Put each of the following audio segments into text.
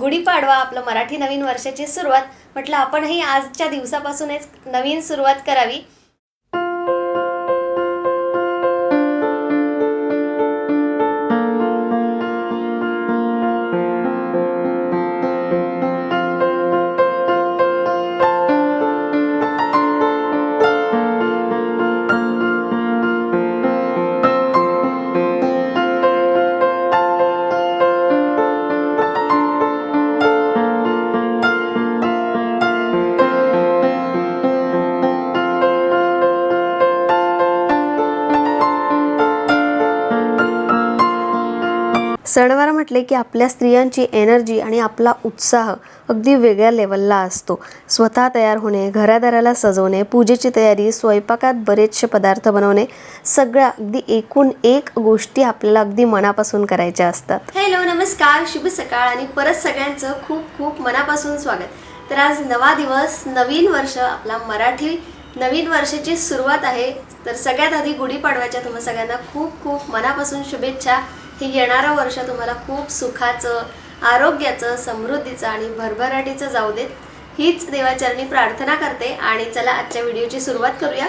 गुढीपाडवा आपलं मराठी नवीन वर्षाची सुरुवात. म्हटलं आपणही आजच्या दिवसापासूनच नवीन सुरुवात करावी. सणवार म्हटले की आपल्या स्त्रियांची एनर्जी आणि आपला उत्साह अगदी वेगळ्या लेवलला असतो. स्वतः तयार होणे घरादाराला सजवणे पूजेची तयारी स्वयंपाकात बरेचसे पदार्थ बनवणे सगळ्या अगदी एकूण एक गोष्टी आपल्याला अगदी मनापासून करायच्या असतात. हॅलो नमस्कार शुभ सकाळ आणि परत सगळ्यांचं खूप खूप मनापासून स्वागत. तर आज नवा दिवस नवीन वर्ष आपला मराठी नवीन वर्षाची सुरुवात आहे. तर सगळ्यात आधी गुढीपाडव्याच्या तुम्हा सगळ्यांना खूप खूप मनापासून शुभेच्छा. हे येणारं वर्ष तुम्हाला खूप सुखाचं आरोग्याचं समृद्धीचं आणि भरभराटीचं जाऊ देत. हीच देवाचरणी प्रार्थना करते आणि चला आजच्या व्हिडिओची सुरुवात करूया.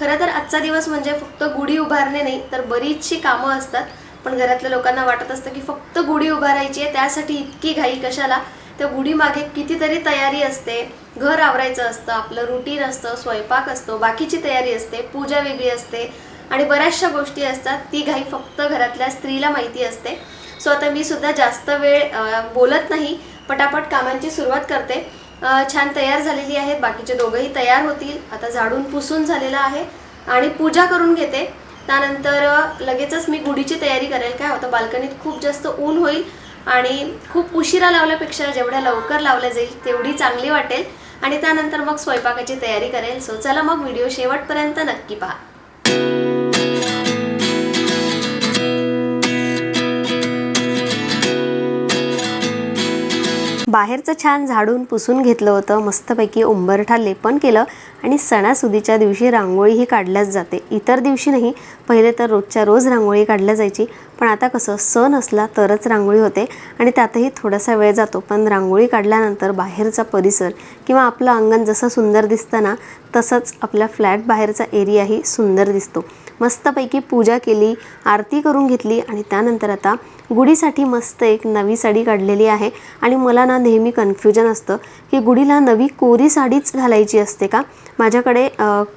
खरं तर आजचा दिवस म्हणजे फक्त गुढी उभारणे नाही तर बरीचशी कामं असतात. पण घरातल्या लोकांना वाटत असतं की फक्त गुढी उभारायची आहे त्यासाठी इतकी घाई कशाला? त्या गुढीमागे कितीतरी तयारी असते. घर आवरायचं असतं आपलं रुटीन असतं स्वयंपाक असतो बाकीची तयारी असते पूजा वेगळी असते. आणि बऱ्याचशा गोष्टी असतात ती घाई फक्त घरातल्या स्त्रीला माहिती असते. सो आता मी सुद्धा जास्त वेळ बोलत नाही पटापट कामांची सुरुवात करते. छान तयार झालेली आहेत बाकीचे दोघंही तयार होतील. आता झाडून पुसून झालेलं आहे आणि पूजा करून घेते. त्यानंतर लगेचच मी गुढीची तयारी करेल. काय होतं बाल्कनीत खूप जास्त ऊन होईल आणि खूप उशिरा लावल्यापेक्षा जेवढ्या लवकर लावल्या जाईल तेवढी चांगली वाटेल. आणि त्यानंतर मग स्वयंपाकाची तयारी करेल. सो चला मग व्हिडिओ शेवटपर्यंत नक्की पहा. बाहेरचं छान झाडून पुसून घेतलं होतं मस्तपैकी उंबरठा लेपन केलं आणि सणासुदीच्या दिवशी रांगोळीही काढल्याच जाते. इतर दिवशी नाही पहिले तर रोजच्या रोज रांगोळी काढल्या जायची. पण आता कसं सण असला तरच रांगोळी होते आणि त्यातही थोडासा वेळ जातो. पण रांगोळी काढल्यानंतर बाहेरचा परिसर किंवा आपलं अंगण जसं सुंदर दिसतं ना तसंच आपल्या फ्लॅट बाहेरचा एरियाही सुंदर दिसतो. मस्तपैकी पूजा केली आरती करून घेतली आणि त्यानंतर आता गुढीसाठी मस्त एक नवी साडी काढलेली आहे. आणि मला ना नेहमी कन्फ्युजन असतं की गुढीला नवी कोरी साडीच घालायची असते का? माझ्याकडे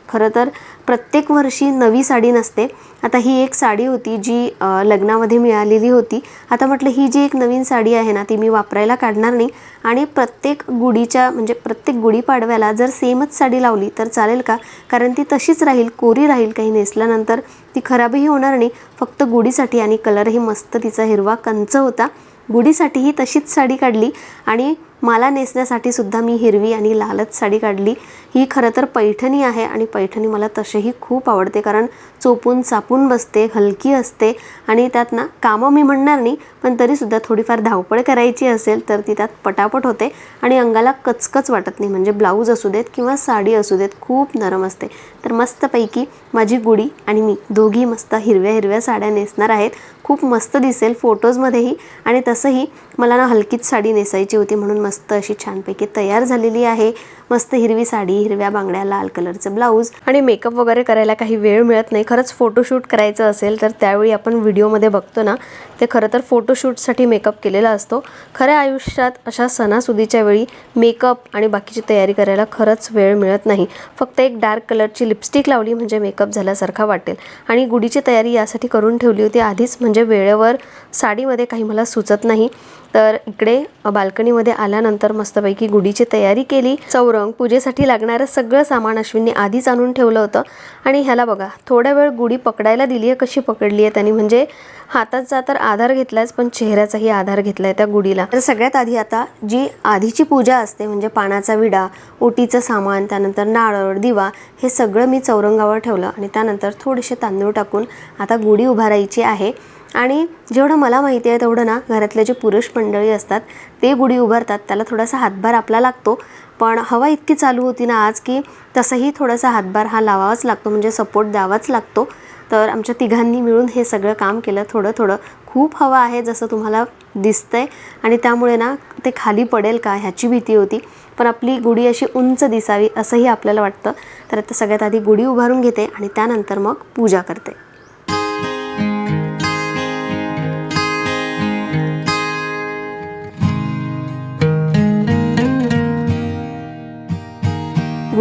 खरं तर प्रत्येक वर्षी नवी साडी नसते. आता ही एक साडी होती जी लग्नामध्ये मिळालेली होती. आता म्हटलं ही जी एक नवीन साडी आहे ना ती मी वापरायला काढणार नाही. आणि प्रत्येक गुढीच्या म्हणजे प्रत्येक गुढीपाडव्याला जर सेमच साडी लावली तर चालेल का? कारण ती तशीच राहील कोरी राहील काही नेसल्यानंतर. ती खराबही होणार नाही फक्त गुढीसाठी आणि कलरही मस्त तिचा हिरवा कंच होता. गुढीसाठीही तशीच साडी काढली आणि मला नेसण्यासाठी सुद्धा मी हिरवी आणि लालच साडी काढली. ही खरं तर पैठणी आहे आणि पैठणी मला तसेही खूप आवडते कारण चोपून चापून बसते हलकी असते आणि त्यात ना कामं मी म्हणणार नाही पण तरीसुद्धा थोडीफार धावपळ करायची असेल तर ती त्यात पटापट होते आणि अंगाला कचकच वाटत नाही. म्हणजे ब्लाऊज असू देत किंवा साडी असू देत खूप नरम असते. तर मस्तपैकी माझी गुढी आणि मी दोघी मस्त हिरव्या हिरव्या साड्या नेसणार आहेत. खूप मस्त दिसेल फोटोजमध्येही आणि तसंही मला ना हलकीच साडी नेसायची होती म्हणून मस्त अशी छानपैकी तयार झालेली आहे. मस्त हिरवी साडी हिरव्या बांगड्या लाल कलरचं ब्लाऊज आणि मेकअप वगैरे करायला काही वेळ मिळत नाही. खरंच फोटोशूट करायचं असेल तर त्यावेळी आपण व्हिडिओमध्ये बघतो ना ते खरं तर फोटोशूटसाठी मेकअप केलेला असतो. खऱ्या आयुष्यात अशा सणासुदीच्या वेळी मेकअप आणि बाकीची तयारी करायला खरंच वेळ मिळत नाही. फक्त एक डार्क कलरची लिपस्टिक लावली म्हणजे मेकअप झाल्यासारखा वाटेल. आणि गुढीची तयारी यासाठी करून ठेवली होती आधीच म्हणजे वेळेवर साडीमध्ये काही मला सुचत नाही. तर इकडे बाल्कनीमध्ये आल्यानंतर मस्तपैकी गुढीची तयारी केली. चौरंग पूजेसाठी लागणारं सगळं सामान अश्विनने आधीच आणून ठेवलं होतं. आणि ह्याला बघा थोड्या वेळ गुढी पकडायला दिली आहे कशी पकडली आहे त्यांनी. म्हणजे हाताचा तर आधार घेतलायच पण चेहऱ्याचाही आधार घेतलाय त्या गुढीला. तर सगळ्यात आधी आता जी आधीची पूजा असते म्हणजे पानाचा विडा ओटीचं सामान त्यानंतर नारळ दिवा हे सगळं मी चौरंगावर ठेवलं. आणि त्यानंतर थोडेसे तांदूळ टाकून आता गुढी उभारायची आहे. आणि जेवढं मला माहिती आहे तेवढं ना घरातले जे पुरुष मंडळी असतात ते गुढी उभारतात. त्याला थोडासा हातभार आपला लागतो. पण हवा इतकी चालू होती ना आज की तसंही थोडासा हातभार हा लावावाच लागतो म्हणजे सपोर्ट द्यावाच लागतो. तर आमच्या तिघांनी मिळून हे सगळं काम केलं. थोडं थोडं खूप हवा आहे जसं तुम्हाला दिसतं आहे आणि त्यामुळे ना ते खाली पडेल का ह्याची भीती होती. पण आपली गुढी अशी उंच दिसावी असंही आपल्याला वाटतं. तर आता सगळ्यात आधी गुढी उभारून घेते आणि त्यानंतर मग पूजा करते.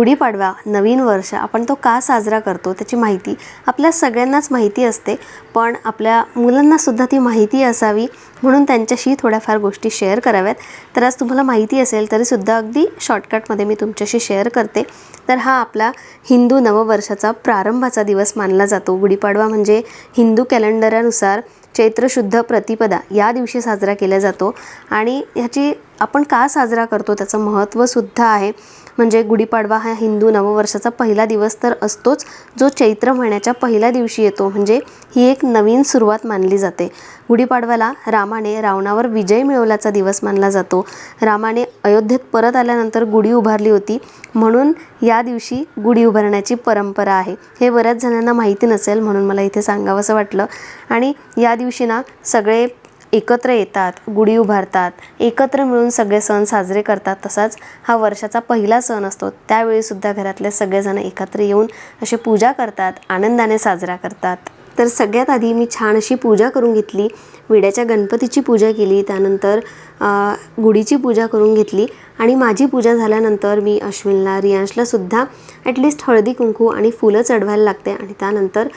गुढीपाडवा नवीन वर्ष आपण तो का साजरा करतो त्याची माहिती आपल्या सगळ्यांनाच माहिती असते. पण आपल्या मुलांनासुद्धा ती माहिती असावी म्हणून त्यांच्याशी थोड्याफार गोष्टी शेअर कराव्यात. तर आज तुम्हाला माहिती असेल तरीसुद्धा अगदी शॉर्टकटमध्ये मी तुमच्याशी शेअर करते. तर हा आपला हिंदू नववर्षाचा प्रारंभाचा दिवस मानला जातो. गुढीपाडवा म्हणजे हिंदू कॅलेंडरानुसार चैत्रशुद्ध प्रतिपदा या दिवशी साजरा केला जातो. आणि ह्याची आपण का साजरा करतो त्याचं महत्त्वसुद्धा आहे. म्हणजे गुढीपाडवा हा हिंदू नववर्षाचा पहिला दिवस तर असतोच जो चैत्र महिन्याच्या पहिल्या दिवशी येतो. म्हणजे ही एक नवीन सुरुवात मानली जाते. गुढीपाडव्याला रामाने रावणावर विजय मिळवल्याचा दिवस मानला जातो. रामाने अयोध्येत परत आल्यानंतर गुढी उभारली होती. म्हणून या दिवशी गुढी उभारण्याची परंपरा आहे. हे बऱ्याच जणांना माहिती नसेल म्हणून मला इथे सांगावंसं वाटलं. आणि या दिवशी ना सगळे एकत्र येतात गुढी उभारतात एकत्र मिळून सगळे सण साजरे करतात तसाच हा वर्षाचा पहिला सण असतो. त्यावेळीसुद्धा घरातले सगळेजण एकत्र येऊन अशी पूजा करतात आनंदाने साजरा करतात. तर सगळ्यात आधी मी छान अशी पूजा करून घेतली. विड्याच्या गणपतीची पूजा केली त्यानंतर गुढीची पूजा करून घेतली आणि माझी पूजा झाल्यानंतर मी अश्विनला रियांशलासुद्धा ॲटलिस्ट हळदी कुंकू आणि फुलं चढवायला लागते आणि त्यानंतर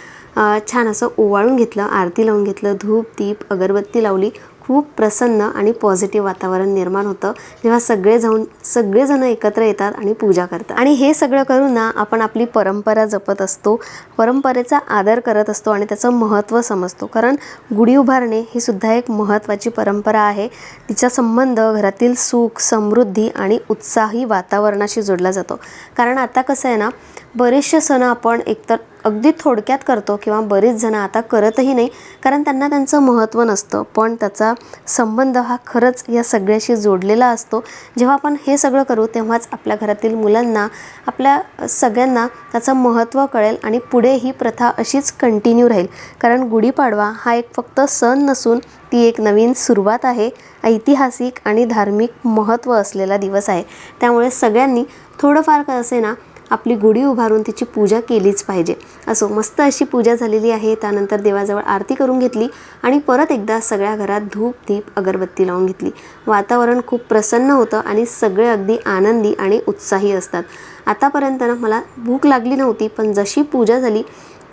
छान असं ओवाळून घेतलं आरती लावून घेतलं धूप दीप अगरबत्ती लावली. खूप प्रसन्न आणि पॉझिटिव्ह वातावरण निर्माण होतं. जेव्हा सगळे जाऊन सगळेजण एकत्र येतात आणि पूजा करतात. आणि हे सगळं करून ना आपण आपली परंपरा जपत असतो. परंपरेचा आदर करत असतो आणि त्याचं महत्त्व समजतो. कारण गुढी उभारणे ही सुद्धा एक महत्त्वाची परंपरा आहे. तिचा संबंध घरातील सुख समृद्धी आणि उत्साही वातावरणाशी जोडला जातो. कारण आता कसं आहे ना बरेचसे सण आपण एकतर अगदी थोडक्यात करतो किंवा बरेच जण आता करतही नाही कारण त्यांना त्यांचं महत्त्व नसतं. पण त्याचा संबंध हा खरंच या सगळ्याशी जोडलेला असतो. जेव्हा आपण हे सगळं करू तेव्हाच आपल्या घरातील मुलांना आपल्या सगळ्यांना त्याचं महत्त्व कळेल आणि पुढे ही प्रथा अशीच कंटिन्यू राहील. कारण गुढीपाडवा हा एक फक्त सण नसून ती एक नवीन सुरुवात आहे. ऐतिहासिक आणि धार्मिक महत्त्व असलेला दिवस आहे. त्यामुळे सगळ्यांनी थोडंफार का असे ना आपली गुढी उभारून तिची पूजा केलीच पाहिजे. असो मस्त अशी पूजा झालेली आहे. त्यानंतर देवाजवळ आरती करून घेतली आणि परत एकदा सगळ्या घरात धूप दीप अगरबत्ती लावून घेतली. वातावरण खूप प्रसन्न होतं आणि सगळे अगदी आनंदी आणि उत्साही असतात. आतापर्यंत ना मला भूक लागली नव्हती पण जशी पूजा झाली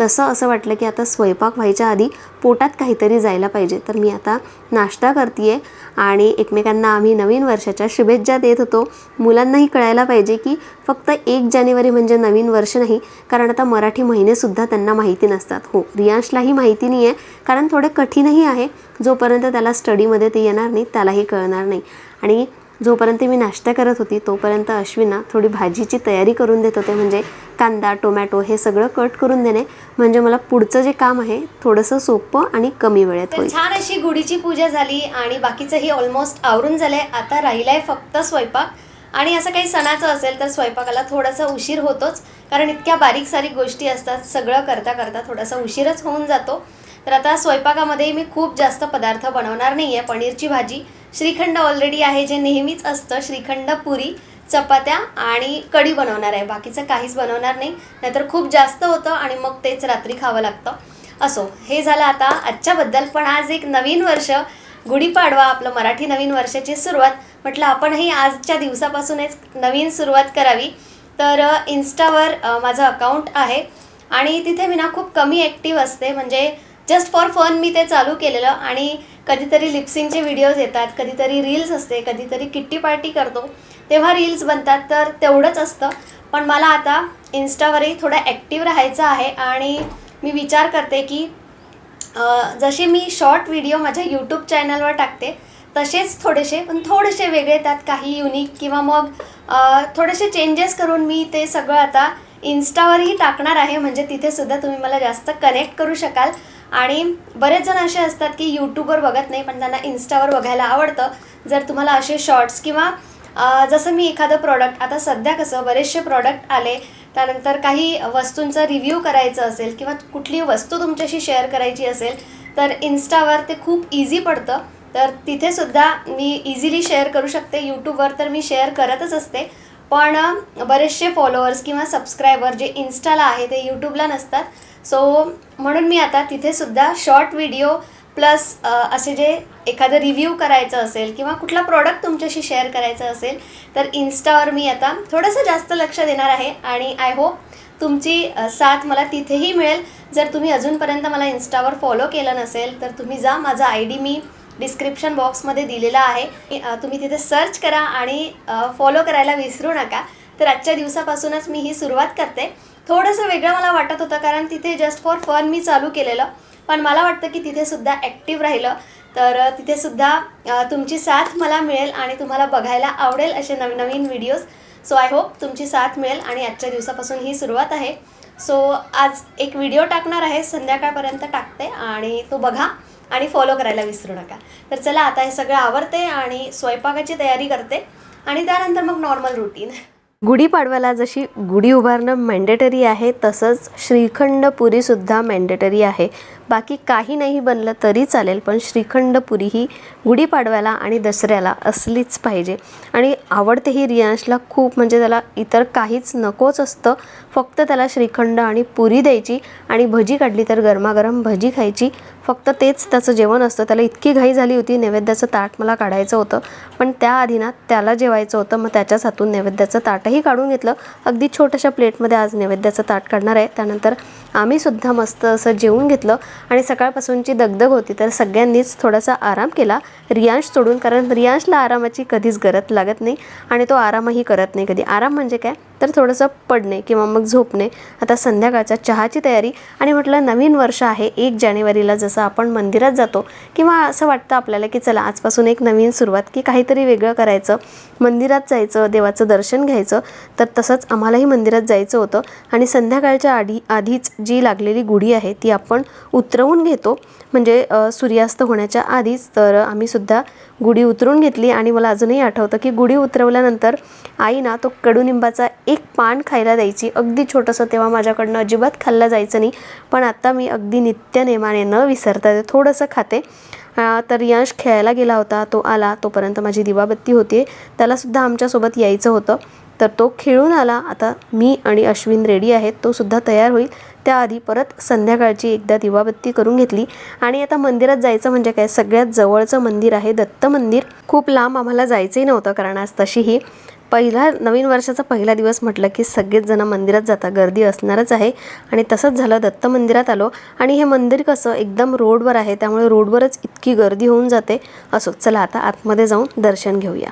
तसं असं वाटलं की आता स्वयंपाक व्हायच्या आधी पोटात काहीतरी जायला पाहिजे. तर मी आता नाश्ता करते आहे आणि एकमेकांना आम्ही नवीन वर्षाच्या शुभेच्छा देत होतो. मुलांनाही कळायला पाहिजे की फक्त एक जानेवारी म्हणजे नवीन वर्ष नाही कारण आता मराठी महिनेसुद्धा त्यांना माहिती नसतात. हो रियांशलाही माहिती नाही आहे कारण थोडे कठीणही आहे. जोपर्यंत त्याला स्टडीमध्ये ते येणार नाही त्यालाही कळणार नाही. आणि जोपर्यंत मी नाश्ता करत होती तोपर्यंत अश्विना थोडी भाजीची तयारी करून देत होते. म्हणजे कांदा टोमॅटो हे सगळं कट करून देणे म्हणजे मला पुढचं जे काम आहे थोडंसं सोपं आणि कमी वेळेत होईल. छान अशी गुढीची पूजा झाली आणि बाकीचंही ऑलमोस्ट आवरून झालंय. आता राहिलाय फक्त स्वयंपाक. आणि असं काही सणाचं असेल तर स्वयंपाकाला थोडासा उशीर होतोच. कारण इतक्या बारीक सारीक गोष्टी असतात सगळं करता करता थोडासा उशीरच होऊन जातो. तर आता स्वयंपाकामध्ये मी खूप जास्त पदार्थ बनवणार नाही आहे पनीरची भाजी श्रीखंड ऑलरेडी आहे जे नेहमीच असतं श्रीखंड पुरी चपात्या आणि कढी बनवणार आहे. बाकीचं काहीच बनवणार नाही. नाहीतर खूप जास्त होतं आणि मग तेच रात्री खावं लागतं. असो हे झालं आता आजच्याबद्दल. पण आज एक नवीन वर्ष. गुढीपाडवा आपलं मराठी नवीन वर्षाची सुरुवात. म्हटलं आपणही आजच्या दिवसापासूनच नवीन सुरुवात करावी. तर इन्स्टावर माझं अकाउंट आहे. आणि तिथे मी ना खूप कमी ॲक्टिव्ह असते. म्हणजे जस्ट फॉर फन मी ते चालू केलेलं. आणि कधीतरी लिप्सिंगचे व्हिडिओज येतात कधीतरी रील्स असते कधीतरी किट्टी पार्टी करतो. तेव्हा रील्स बनतात तर तेवढंच असतं. पण मला आता इन्स्टावरही थोडं ॲक्टिव्ह राहायचं आहे आणि मी विचार करते की जसे मी शॉर्ट व्हिडिओ माझ्या यूट्यूब चॅनलवर टाकते तसेच थोडेसे पण थोडेसे वेगळे त्यात काही युनिक किंवा मग थोडेसे चेंजेस करून मी ते सगळं आता इन्स्टावरही टाकणार आहे. म्हणजे तिथेसुद्धा तुम्ही मला जास्त कनेक्ट करू शकाल. आणि बरेच जण असे असतात की यूट्यूबवर बघत नाही पण त्यांना इन्स्टावर बघायला आवडतं. जर तुम्हाला असे शॉर्ट्स किंवा जसं मी एखादं प्रॉडक्ट आता सध्या कसं बरेचसे प्रॉडक्ट आले त्यानंतर काही वस्तूंचा रिव्ह्यू करायचं असेल किंवा कुठली वस्तू तुमच्याशी शेअर करायची असेल तर इन्स्टावर ते खूप इझी पडतं. तर तिथेसुद्धा मी इझिली शेअर करू शकते. यूट्यूबवर तर मी शेअर करतच असते. पण बरेचसे फॉलोअर्स किंवा सबस्क्रायबर जे इन्स्टाला आहे ते यूट्यूबला नसतात. सो म्हणून मी आता तिथेसुद्धा शॉर्ट व्हिडिओ प्लस असे जे एखादं रिव्ह्यू करायचं असेल किंवा कुठला प्रॉडक्ट तुमच्याशी शेअर करायचं असेल तर इन्स्टावर मी आता थोडंसं जास्त लक्ष देणार आहे आणि आय होप तुमची साथ मला तिथेही मिळेल. जर तुम्ही अजूनपर्यंत मला इन्स्टावर फॉलो केलं नसेल तर तुम्ही जा. माझा आय डी मी डिस्क्रिप्शन बॉक्समध्ये दिलेला आहे. तुम्ही तिथे सर्च करा आणि फॉलो करायला विसरू नका. तर आजच्या दिवसापासूनच मी ही सुरुवात करते. थोडंसं वेगळं मला वाटत होतं कारण तिथे जस्ट फॉर फन मी चालू केलेलं. पण मला वाटतं की तिथे सुद्धा ॲक्टिव्ह राहिलं. तर तिथेसुद्धा तिथे सुद्धा तुमची साथ मला मिळेल आणि तुम्हाला बघायला आवडेल असे नवीन नवीन व्हिडिओज सो आय होप तुमची साथ मिळेल आणि आजच्या दिवसापासून ही सुरुवात आहे. सो आज एक व्हिडिओ टाकणार आहे संध्याकाळपर्यंत टाकते आणि तो बघा आणि फॉलो करायला विसरू नका. तर चला आता हे सगळं आवडते आणि स्वयंपाकाची तयारी करते आणि त्यानंतर मग नॉर्मल रुटीन गुढीपाडव्याला जशी गुढी उभारणं मॅन्डेटरी आहे तसंच श्रीखंड पुरीसुद्धा मॅन्डेटरी आहे. बाकी काही नाही बनलं तरी चालेल पण श्रीखंड पुरी ही गुढीपाडव्याला आणि दसऱ्याला असलीच पाहिजे. आणि आवडते ही रियांशला खूप म्हणजे त्याला इतर काहीच नकोच असतं. फक्त त्याला श्रीखंड आणि पुरी द्यायची आणि भजी काढली तर गरमागरम भजी खायची. फक्त तेच त्याचं जेवण असतं. त्याला इतकी घाई झाली होती नैवेद्याचं ताट मला काढायचं होतं. पण त्याआधी ना त्याला जेवायचं होतं. मग त्याच्याच हातून नैवेद्याचं ताटही काढून घेतलं. अगदी छोट्याशा प्लेटमध्ये आज नैवेद्याचं ताट काढणार आहे. त्यानंतर आम्हीसुद्धा मस्त असं जेवून घेतलं. आणि सकाळपासूनची दगदग होती तर सगळ्यांनीच थोडासा आराम केला. रियांश सोडून कारण रियांशला आरामाची कधीच गरज लागत नाही आणि तो आरामही करत नाही कधी. आराम म्हणजे काय? तर थोडंसं पडणे किंवा मग झोपणे. आता संध्याकाळच्या चहाची तयारी आणि म्हटलं नवीन वर्ष आहे एक जानेवारीला जसं आपण मंदिरात जातो किंवा असं वाटतं आपल्याला की चला आजपासून एक नवीन सुरुवात की काहीतरी वेगळं करायचं. मंदिरात जायचं देवाचं दर्शन घ्यायचं तर तसंच आम्हालाही मंदिरात जायचं होतं आणि संध्याकाळच्या आधी आधीच जी लागलेली गुढी आहे ती आपण उतरवून घेतो. म्हणजे सूर्यास्त होण्याच्या आधीच तर आम्हीसुद्धा गुढी उतरून घेतली आणि मला अजूनही आठवतं की गुढी उतरवल्यानंतर आई ना तो कडुनिंबाचा एक पान खायला द्यायची. अगदी छोटंसं तेव्हा माझ्याकडनं अजिबात खाल्लं जायचं नाही पण आता मी अगदी नित्यनेमाने न विसरता ते थोडंसं खाते. तर यश खेळायला गेला होता तो आला तोपर्यंत माझी दिवाबत्ती होती. त्यालासुद्धा आमच्यासोबत यायचं होतं. तर तो खेळून आला. आता मी आणि अश्विन रेडी आहेत तो सुद्धा तयार होईल. त्याआधी परत संध्याकाळची एकदा दिवाबत्ती करून घेतली आणि आता मंदिरात जायचं म्हणजे काय सगळ्यात जवळचं मंदिर आहे दत्त मंदिर खूप लांब आम्हाला जायचंही नव्हतं कारण आज तशीही पहिला नवीन वर्षाचा पहिला दिवस म्हटलं की सगळेच जण मंदिरात जातात गर्दी असणारच आहे आणि तसंच झालं दत्त मंदिरात आलो आणि हे मंदिर कसं एकदम रोडवर आहे त्यामुळे रोडवरच इतकी गर्दी होऊन जाते असो चला आता आतमध्ये जाऊन दर्शन घेऊया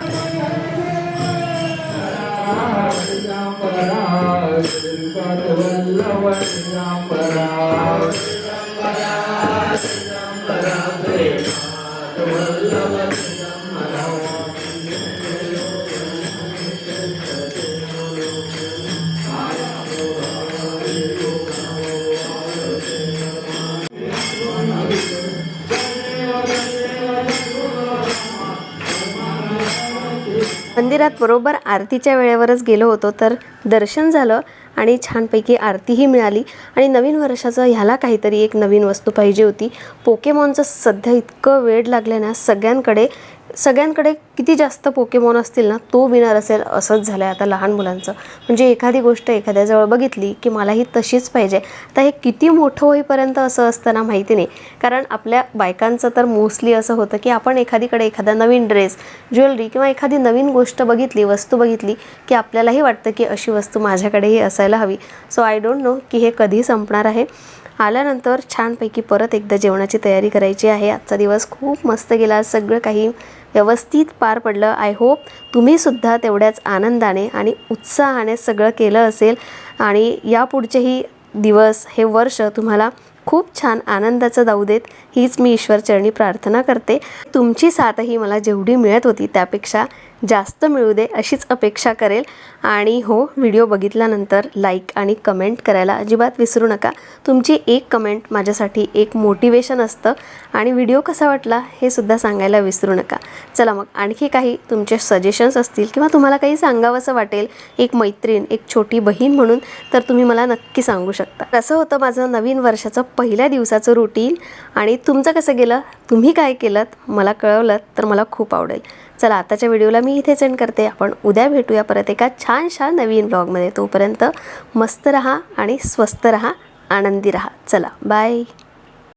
मंदिरात बरोबर आरतीच्या वेळेवरच गेलो होतो तर दर्शन झालं. आणि छानपैकी आरतीही मिळाली. आणि नवीन वर्षाचं ह्याला काहीतरी एक नवीन वस्तू पाहिजे होती. पोकेमॉनचं सध्या इतकं वेळ लागलं ना सगळ्यांकडे सगळ्यांकडे किती जास्त पोकेमॉन असतील ना तो विनर असेल असंच झालं आहे आता लहान मुलांचं. म्हणजे एखादी गोष्ट एखाद्याजवळ बघितली की मला ही तशीच पाहिजे. आता हे किती मोठं होईपर्यंत असं असताना माहिती नाही. कारण आपल्या बायकांचं तर मोस्टली असं होतं की आपण एखादीकडे एखादा नवीन ड्रेस ज्वेलरी किंवा एखादी नवीन गोष्ट बघितली वस्तू बघितली की आपल्यालाही वाटतं की अशी वस्तू माझ्याकडेही असायला हवी. सो आय डोंट नो की हे कधी संपणार आहे. आल्यानंतर छानपैकी परत एकदा जेवणाची तयारी करायची आहे. आजचा दिवस खूप मस्त गेला. सगळं काही व्यवस्थित पार पडलं. आय होप तुम्हीसुद्धा तेवढ्याच आनंदाने आणि उत्साहाने सगळं केलं असेल. आणि यापुढचेही दिवस हे वर्ष तुम्हाला खूप छान आनंदाचं जाऊ देत. हीच मी ईश्वरचरणी प्रार्थना करते. तुमची साथही मला जेवढी मिळत होती त्यापेक्षा जास्त मिळू दे अशीच अपेक्षा करेल. आणि हो व्हिडिओ बघितल्यानंतर लाईक आणि कमेंट करायला अजिबात विसरू नका. तुमची एक कमेंट माझ्यासाठी एक मोटिवेशन असतं. आणि व्हिडिओ कसा वाटला हे सुद्धा सांगायला विसरू नका. चला मग आणखी काही तुमचे सजेशन्स असतील किंवा तुम्हाला काही सांगावंसं वाटेल एक मैत्रीण एक छोटी बहीण म्हणून तर तुम्ही मला नक्की सांगू शकता. असं होतं माझं नवीन वर्षाचं पहिल्या दिवसाचं रुटीन आणि तुमचं कसं गेलं? तुम्ही काय केलं मला कळवलं तर मला खूप आवडेल. चला आताच्या व्हिडिओला मी इथे सेंड करते. आपण उद्या भेटूया परत एका छानशा नवीन ब्लॉगमध्ये तोपर्यंत मस्त रहा आणि स्वस्त रहा आनंदी रहा. चला बाय